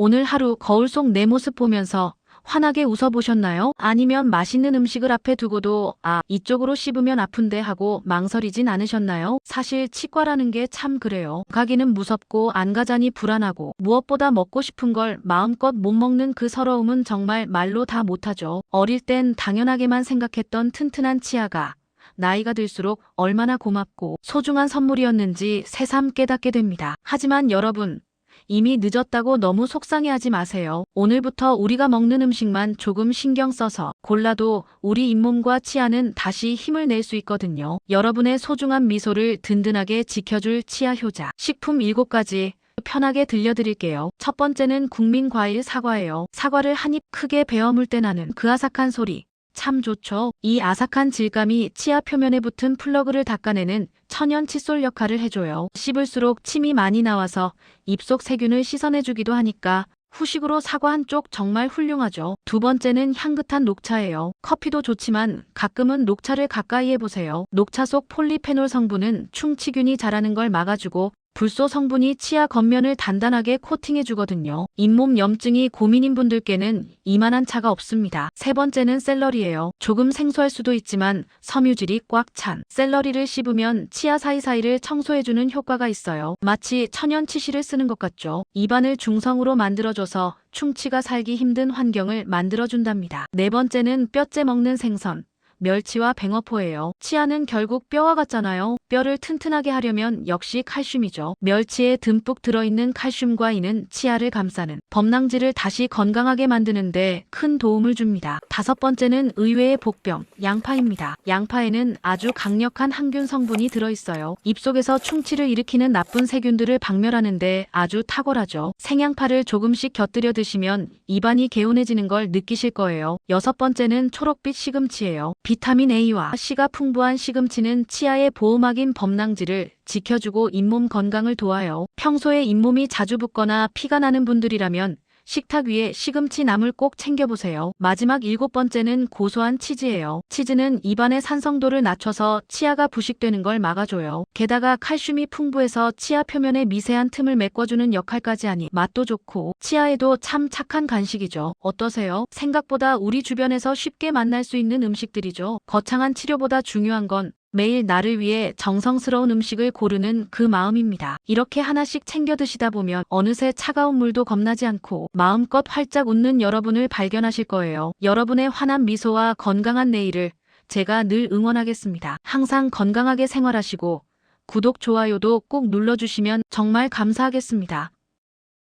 오늘 하루 거울 속 내 모습 보면서 환하게 웃어보셨나요? 아니면 맛있는 음식을 앞에 두고도 아, 이쪽으로 씹으면 아픈데 하고 망설이진 않으셨나요? 사실 치과라는 게 참 그래요. 가기는 무섭고 안 가자니 불안하고 무엇보다 먹고 싶은 걸 마음껏 못 먹는 그 서러움은 정말 말로 다 못하죠. 어릴 땐 당연하게만 생각했던 튼튼한 치아가 나이가 들수록 얼마나 고맙고 소중한 선물이었는지 새삼 깨닫게 됩니다. 하지만 여러분, 이미 늦었다고 너무 속상해하지 마세요. 오늘부터 우리가 먹는 음식만 조금 신경 써서 골라도 우리 잇몸과 치아는 다시 힘을 낼 수 있거든요. 여러분의 소중한 미소를 든든하게 지켜줄 치아 효자. 식품 7가지 편하게 들려드릴게요. 첫 번째는 국민 과일 사과예요. 사과를 한 입 크게 베어 물 때 나는 그 아삭한 소리. 참 좋죠. 이 아삭한 질감이 치아 표면에 붙은 플러그를 닦아내는 천연 칫솔 역할을 해줘요. 씹을수록 침이 많이 나와서 입속 세균을 씻어내주기도 하니까 후식으로 사과 한 쪽 정말 훌륭하죠. 두 번째는 향긋한 녹차예요. 커피도 좋지만 가끔은 녹차를 가까이 해보세요. 녹차 속 폴리페놀 성분은 충치균이 자라는 걸 막아주고 불소 성분이 치아 겉면을 단단하게 코팅해주거든요. 잇몸 염증이 고민인 분들께는 이만한 차가 없습니다. 세 번째는 샐러리예요. 조금 생소할 수도 있지만 섬유질이 꽉 찬 샐러리를 씹으면 치아 사이사이를 청소해주는 효과가 있어요. 마치 천연 치실을 쓰는 것 같죠. 입안을 중성으로 만들어줘서 충치가 살기 힘든 환경을 만들어준답니다. 네 번째는 뼈째 먹는 생선. 멸치와 뱅어포예요. 치아는 결국 뼈와 같잖아요. 뼈를 튼튼하게 하려면 역시 칼슘이죠. 멸치에 듬뿍 들어있는 칼슘과 이는 치아를 감싸는 범낭지를 다시 건강하게 만드는데 큰 도움을 줍니다. 다섯 번째는 의외의 복병, 양파입니다. 양파에는 아주 강력한 항균 성분이 들어있어요. 입속에서 충치를 일으키는 나쁜 세균들을 박멸하는데 아주 탁월하죠. 생양파를 조금씩 곁들여 드시면 입안이 개운해지는 걸 느끼실 거예요. 여섯 번째는 초록빛 시금치예요. 비타민 A와 C가 풍부한 시금치는 치아의 보호막인 범낭지를 지켜주고 잇몸 건강을 도와요. 평소에 잇몸이 자주 붓거나 피가 나는 분들이라면 식탁 위에 시금치 나물 꼭 챙겨보세요. 마지막 일곱 번째는 고소한 치즈예요. 치즈는 입안의 산성도를 낮춰서 치아가 부식되는 걸 막아줘요. 게다가 칼슘이 풍부해서 치아 표면에 미세한 틈을 메꿔주는 역할까지 하니 맛도 좋고 치아에도 참 착한 간식이죠. 어떠세요? 생각보다 우리 주변에서 쉽게 만날 수 있는 음식들이죠. 거창한 치료보다 중요한 건 매일 나를 위해 정성스러운 음식을 고르는 그 마음입니다. 이렇게 하나씩 챙겨 드시다 보면 어느새 차가운 물도 겁나지 않고 마음껏 활짝 웃는 여러분을 발견하실 거예요. 여러분의 환한 미소와 건강한 내일을 제가 늘 응원하겠습니다. 항상 건강하게 생활하시고 구독, 좋아요도 꼭 눌러주시면 정말 감사하겠습니다.